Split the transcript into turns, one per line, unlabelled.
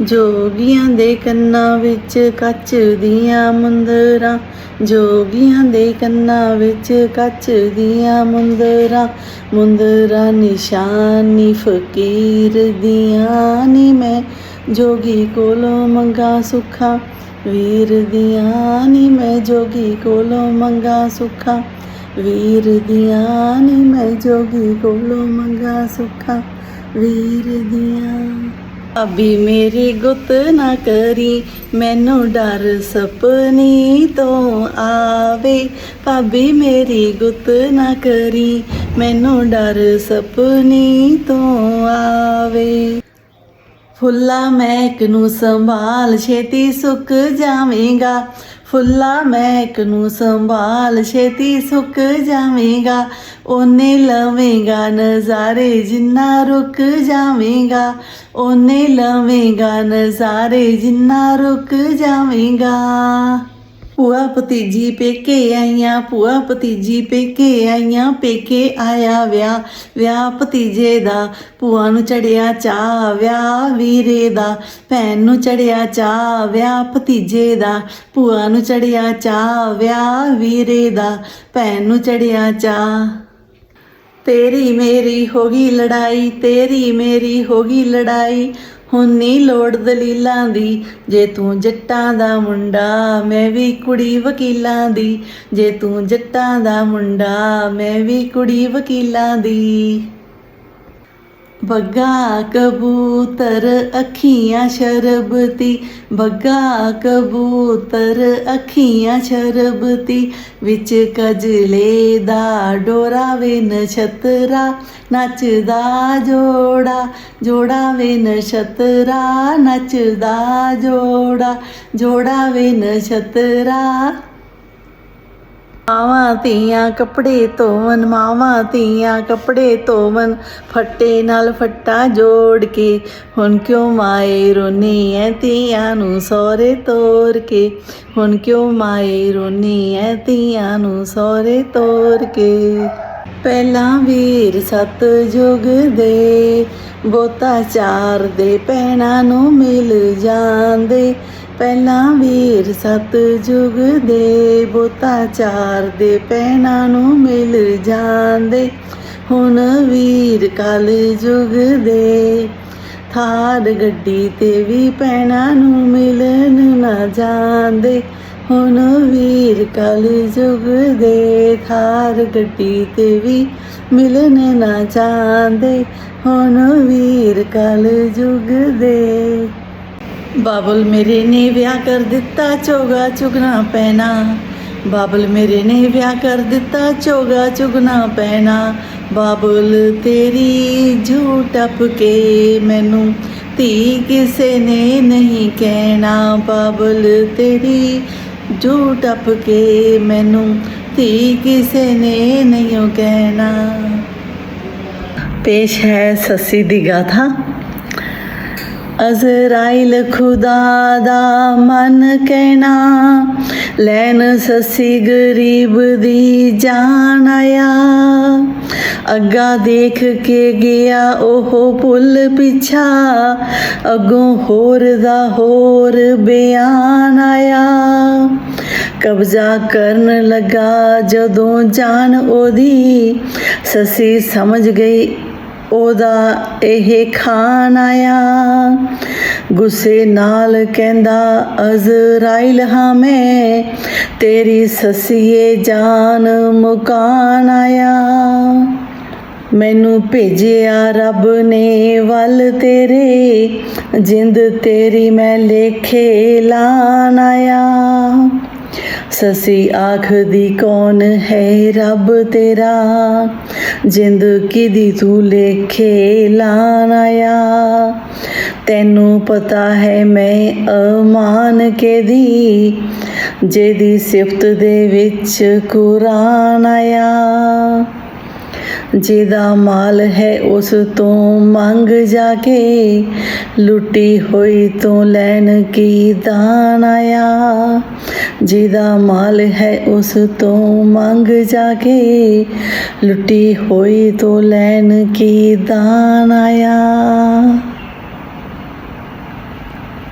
ਜੋਗੀਆਂ ਦੇ ਕੰਨਾਂ ਵਿੱਚ ਕੱਚ ਦੀਆਂ ਮੁੰਦਰਾਂ। ਜੋਗੀਆਂ ਦੇ ਕੰਨਾਂ ਵਿੱਚ ਕੱਚ ਦੀਆਂ ਮੁੰਦਰਾਂ। ਮੁੰਦਰਾਂ ਨਿਸ਼ਾਨੀ ਫਕੀਰ ਦੀਆਂ ਨੀ ਮੈਂ। ਜੋਗੀ ਕੋਲੋਂ ਮੰਗਾ ਸੁੱਖਾਂ, ਵੀਰ ਦੀਆਂ ਨੀ ਮੈਂ। ਜੋਗੀ ਕੋਲੋਂ ਮੰਗਾ ਸੁੱਖਾਂ, ਵੀਰ ਦੀਆਂ ਨੀ ਮੈਂ। ਜੋਗੀ ਕੋਲੋਂ ਮੰਗਾ ਸੁੱਖਾਂ, ਵੀਰ ਦੀਆਂ ਅਭੀ ਮੇਰੀ ਗੁੱਤ ਨਾ ਕਰੀ, ਮੈਨੂੰ ਡਰ ਸਪਨੀ ਤੋਂ ਆਵੇ। ਭਾਬੀ ਮੇਰੀ ਗੁੱਤ ਨਾ ਕਰੀ, ਮੈਨੂੰ ਡਰ ਸਪਨੀ ਤੋਂ ਆਵੇ। ਫੁੱਲਾ ਮਹਿਕ ਨੂੰ ਸੰਭਾਲ, ਛੇਤੀ ਸੁੱਕ ਜਾਵੇਂਗਾ। ਫੁੱਲਾ ਮਹਿਕ ਨੂੰ ਸੰਭਾਲ, ਛੇਤੀ ਸੁੱਕ ਜਾਵੇਂਗਾ। ਓਨੇ ਲਵੇਂਗਾ ਨਜ਼ਾਰੇ ਜਿੰਨਾ ਰੁਕ ਜਾਵੇਂਗਾ। ਓਨੇ ਲਵੇਂਗਾ ਨਜ਼ਾਰੇ ਜਿੰਨਾ ਰੁਕ ਜਾਵੇਂਗਾ। ਭੂਆ ਭਤੀਜੀ ਪੇਕੇ ਆਈਆਂ, ਭੂਆ ਭਤੀਜੀ ਪੇਕੇ ਆਈਆਂ, ਪੇਕੇ ਆਇਆ ਵਿਆਹ ਵਿਆਹ ਭਤੀਜੇ ਦਾ, ਭੂਆ ਨੂੰ ਚੜਿਆ ਚਾ ਵਿਆਹ ਵੀਰੇ ਦਾ, ਭੈਣ ਨੂੰ ਚੜਿਆ ਚਾ ਵਿਆਹ ਭਤੀਜੇ ਦਾ, ਭੂਆ ਨੂੰ ਚੜਿਆ ਚਾ ਵਿਆਹ ਵੀਰੇ ਦਾ, ਭੈਣ ਨੂੰ ਚੜਿਆ ਚਾ ਤੇਰੀ ਮੇਰੀ ਹੋ ਗਈ ਲੜਾਈ, ਤੇਰੀ ਮੇਰੀ ਹੋ ਗਈ ਲੜਾਈ ਹੁਣ ਨੀ ਲੋੜ ਦਲੀਲਾਂ ਦੀ, ਜੇ ਤੂੰ ਜੱਟਾਂ ਦਾ ਮੁੰਡਾ, ਮੈਂ ਵੀ ਕੁੜੀ ਵਕੀਲਾਂ ਦੀ। ਜੇ ਤੂੰ ਜੱਟਾਂ ਦਾ ਮੁੰਡਾ, ਮੈਂ ਵੀ ਕੁੜੀ ਵਕੀਲਾਂ ਦੀ। ਬੱਗਾ ਕਬੂਤਰ ਅੱਖੀਆਂ ਸ਼ਰਬਤੀ, ਬੱਗਾ ਕਬੂਤਰ ਅੱਖੀਆਂ ਸ਼ਰਬਤੀ, ਵਿੱਚ ਕਜਲੇ ਦਾ ਡੋਰਾ ਵੇ ਨਛਤਰਾ ਨੱਚਦਾ ਜੋੜਾ ਜੋੜਾ ਵੇ ਨਛਤਰਾ ਨੱਚਦਾ ਜੋੜਾ ਜੋੜਾ ਵੇ ਨਛਤਰਾ ਮਾਵਾਂ ਧੀਆਂ ਕੱਪੜੇ ਧੋਵਨ ਮਾਵਾਂ ਧੀਆਂ ਕੱਪੜੇ ਧੋਵਨ ਫੱਟੇ ਨਾਲ ਫੱਟਾ ਜੋੜ ਕੇ। ਹੁਣ ਕਿਉਂ ਮਾਏ ਰੋਨੀ ਐ ਧੀਆਂ ਨੂੰ ਸੋਰੇ ਤੋਰ ਕੇ? ਹੁਣ ਕਿਉਂ ਮਾਏ ਰੋਨੀ ਐ ਧੀਆਂ ਨੂੰ ਸੋਰੇ ਤੋਰ ਕੇ? ਪਹਿਲਾਂ ਵੀਰ ਸਤ ਜੁਗ ਦੇ, ਬੋਤਾ ਚਾਰ ਦੇ ਪੈਣਾ ਨੂੰ ਮਿਲ ਜਾਂਦੇ। ਪਹਿਲਾਂ ਵੀਰ ਸਤ ਜੁਗ ਦੇ, ਬੋਤਾ ਚਾਰ ਦੇ ਪੈਣਾ ਨੂੰ ਮਿਲ ਜਾਂਦੇ। ਹੁਣ ਵੀਰ ਕਲ ਜੁਗ ਦੇ, ਥਾਰ ਗੱਡੀ ਤੇ ਵੀ ਪੈਣਾ ਨੂੰ ਮਿਲਣ ਨਾ ਜਾਂਦੇ। ਹੁਣ ਵੀਰ ਕਲ ਜੁਗ ਦੇ, ਥਾਰ ਗੱਡੀ ਤੇ ਵੀ ਮਿਲਣ ਨਾ ਜਾਂਦੇ। ਹੁਣ ਵੀਰ ਕਲ ਜੁਗ ਦੇ। ਬਾਬਲ ਮੇਰੇ ਨੇ ਵਿਆਹ ਕਰ ਦਿੱਤਾ, ਚੋਗਾ ਚੁਗਣਾ ਪੈਣਾ। ਬਾਬਲ ਮੇਰੇ ਨੇ ਵਿਆਹ ਕਰ ਦਿੱਤਾ, ਚੋਗਾ ਚੁਗਣਾ ਪੈਣਾ। ਬਾਬਲ ਤੇਰੀ ਝੂਠ ਟੱਪ ਕੇ ਮੈਨੂੰ, ਧੀ ਕਿਸੇ ਨੇ ਨਹੀਂ ਕਹਿਣਾ। ਬਾਬਲ ਤੇਰੀ ਝੂਠ ਟੱਪ ਕੇ ਮੈਨੂੰ, ਧੀ ਕਿਸੇ ਨੇ ਨਹੀਂ ਕਹਿਣਾ। ਪੇਸ਼ ਹੈ ਸੱਸੀ ਦੀ ਗਾਥਾ। ਅਜ਼ਰਾਈਲ ਖੁਦਾ ਦਾ ਮਨ ਕਹਿਣਾ, ਲੈਣ ਸੱਸੀ ਗਰੀਬ ਦੀ ਜਾਨ ਆਇਆ। ਅੱਗਾ ਦੇਖ ਕੇ ਗਿਆ ਉਹ ਪੁੱਲ ਪਿਛਾ, ਅੱਗੋਂ ਹੋਰ ਦਾ ਹੋਰ ਬਿਆਨ ਆਇਆ। ਕਬਜ਼ਾ ਕਰਨ ਲੱਗਾ ਜਦੋਂ ਜਾਨ ਉਹਦੀ, ਸੱਸੀ ਸਮਝ ਗਈ ਉਹਦਾ ਇਹ ਖਾਨ ਆਇਆ। ਗੁੱਸੇ ਨਾਲ ਕਹਿੰਦਾ ਅਜ਼ਰਾਈਲ ਹਾਂ ਮੈਂ ਤੇਰੀ ਸਸੀਏ ਜਾਨ ਮੁਕਾਨ ਆਇਆ। ਮੈਨੂੰ ਭੇਜਿਆ ਰੱਬ ਨੇ ਵੱਲ ਤੇਰੇ, ਜਿੰਦ ਤੇਰੀ ਮੈਂ ਲੇਖੇ ਲਾਨ ਆਇਆ। ਸਸੀ ਆਖਦੀ, ਕੌਣ ਹੈ ਰੱਬ ਤੇਰਾ? ਜਿੰਦ ਦੀ ਤੂੰ ਲੇਖੇ ਲਾਨ ਆਇਆ ਤੈਨੂੰ ਪਤਾ ਹੈ ਮੈਂ ਅਮਾਨ ਕੇ ਜਿਹਦੀ ਸਿਫਤ ਦੇ ਵਿੱਚ ਕੁਰਾਨ ਆਇਆ ਜਿਹਦਾ ਮਾਲ ਹੈ ਉਸ ਤੋਂ ਮੰਗ ਜਾ ਕੇ। ਲੁੱਟੀ ਹੋਈ ਤੋਂ ਲੈਣ ਕੀ ਦਾਨ ਆਇਆ? ਜਿਹਦਾ ਮਾਲ ਹੈ ਉਸ ਤੋਂ ਮੰਗ ਜਾ ਕੇ। ਲੁੱਟੀ ਹੋਈ ਤੋਂ ਲੈਣ ਕੀ ਦਾਨ ਆਇਆ?